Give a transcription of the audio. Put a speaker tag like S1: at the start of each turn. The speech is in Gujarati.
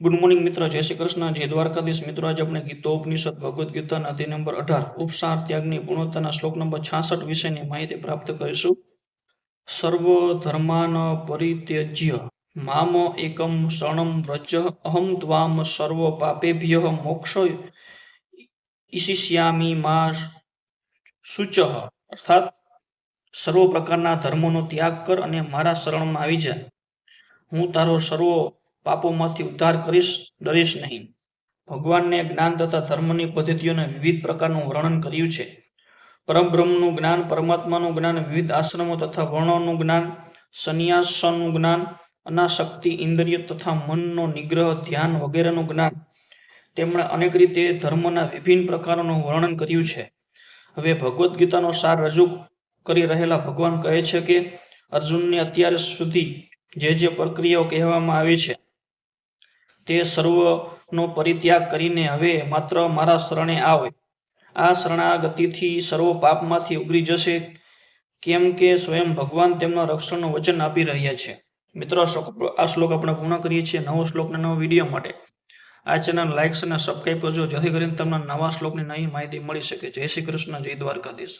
S1: ગુડ મોર્નિંગ મિત્રો, જય શ્રી કૃષ્ણ. જય દ્વારકાધીશ મિત્રો, આજે આપણે ગીતો, ઉપનિષદ, ભગવદ્ ગીતાના અધ્યાય નંબર અઢાર, ઉપસાર ત્યાગની ગુણવત્તાના શ્લોક નંબર છાસઠ વિશેની માહિતી પ્રાપ્ત કરીશું. સર્વ ધર્માન પરિત્યજ્ય, મામ એકમ શરણમ વ્રજ, અહમ ત્વામ સર્વ પાપેભ્ય મોક્ષ ઈશિષ્યામી મા શુચ. અર્થાત, સર્વ પ્રકારના ધર્મોનો ત્યાગ કર અને મારા શરણમાં આવી જા. હું તારો સર્વ પાપોમાંથી ઉદ્ધાર કરીશ, ડરીશ નહીં. ભગવાનને જ્ઞાન તથા ધર્મની પદ્ધતિઓને વિવિધ પ્રકારનું વર્ણન કર્યું છે. પરમબ્રહ્મનું જ્ઞાન, પરમાત્માનું જ્ઞાન, વિવિધ આશ્રમો તથા વર્ણોનું જ્ઞાન, સંન્યાસનું જ્ઞાન, અનાશક્તિ, ઇન્દ્રિય તથા મનનો નિગ્રહ, ધ્યાન વગેરેનું જ્ઞાન. તેમણે અનેક રીતે ધર્મના વિભિન્ન પ્રકારોનું વર્ણન કર્યું છે. હવે ભગવદ્ ગીતાનો સાર રજૂ કરી રહેલા ભગવાન કહે છે કે, અર્જુનને અત્યાર સુધી જે જે પ્રક્રિયાઓ કહેવામાં આવી છે તે સર્વનો પરિત્યાગ કરીને હવે માત્ર મારા શરણે આવે. આ શરણાગતિથી સર્વ પાપમાંથી ઉગરી જશે, કેમ કે સ્વયં ભગવાન તેમના રક્ષણનું વચન આપી રહ્યા છે. મિત્રો, આ શ્લોક આપણે પૂર્ણ કરીએ છીએ નવો શ્લોકને નવો વીડિયો માટે. આ ચેનલ લાઇક્સ અને સબસ્ક્રાઈબ કરજો, જેથી કરીને તમને નવા શ્લોકની નવી માહિતી મળી શકે. જય શ્રી કૃષ્ણ, જય દ્વારકાધીશ.